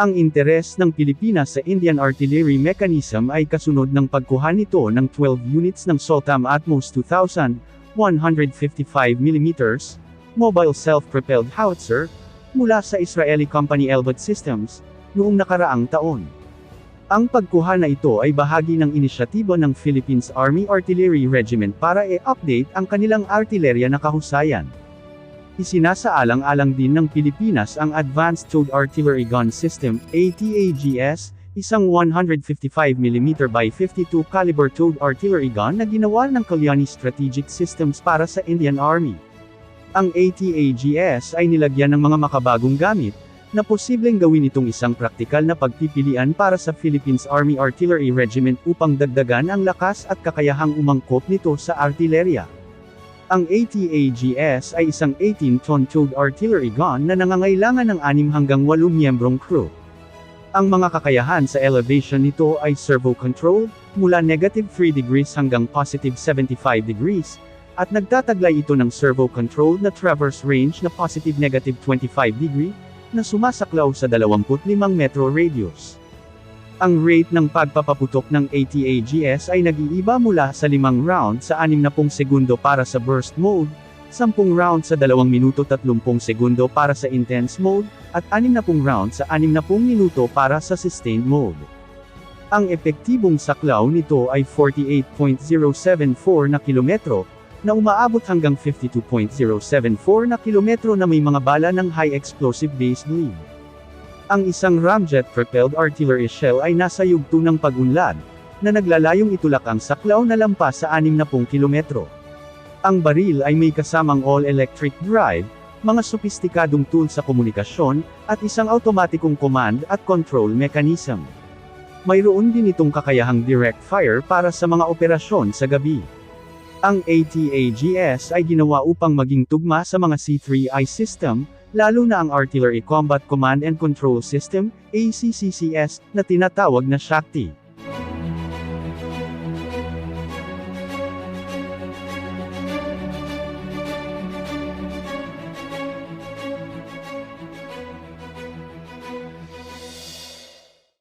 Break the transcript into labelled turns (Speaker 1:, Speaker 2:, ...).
Speaker 1: Ang interes ng Pilipinas sa Indian Artillery Mechanism ay kasunod ng pagkuha nito ng 12 units ng Soltam Atmos 2000, 155mm, mobile self-propelled howitzer, mula sa Israeli company Elbit Systems, noong nakaraang taon. Ang pagkuha na ito ay bahagi ng inisyatibo ng Philippines Army Artillery Regiment para i-update ang kanilang artilerya na kahusayan. Isinasaalang-alang din ng Pilipinas ang Advanced Towed Artillery Gun System, ATAGS, isang 155mm by 52 caliber towed artillery gun na ginawa ng Kalyani Strategic Systems para sa Indian Army. Ang ATAGS ay nilagyan ng mga makabagong gamit, na posibleng gawin itong isang praktikal na pagpipilian para sa Philippines Army Artillery Regiment upang dagdagan ang lakas at kakayahang umangkop nito sa artilerya. Ang ATAGS ay isang 18-ton towed artillery gun na nangangailangan ng 6 hanggang 8 miyembrong crew. Ang mga kakayahan sa elevation nito ay servo control, mula negative 3 degrees hanggang positive 75 degrees, at nagtataglay ito ng servo control na traverse range na positive negative 25 degree, na sumasaklaw sa 25 metro radius. Ang rate ng pagpapaputok ng ATAGS ay nag-iiba mula sa 5 round sa 60 segundo para sa burst mode, 10 round sa 2 minuto 30 segundo para sa intense mode, at 60 round sa 60 minuto para sa sustained mode. Ang epektibong saklaw nito ay 48.074 na kilometro, na umaabot hanggang 52.074 na kilometro na may mga bala ng high explosive based lead. Ang isang ramjet-propelled artillery shell ay nasa yugto ng pag-unlad, na naglalayong itulak ang saklaw na lampas sa 60 kilometro. Ang baril ay may kasamang all-electric drive, mga sopistikadong tool sa komunikasyon, at isang automatikong command at control mechanism. Mayroon din itong kakayahang direct fire para sa mga operasyon sa gabi. Ang ATAGS ay ginawa upang maging tugma sa mga C3I system, lalo na ang Artillery Combat Command and Control System, ACCCS, na tinatawag na Shakti.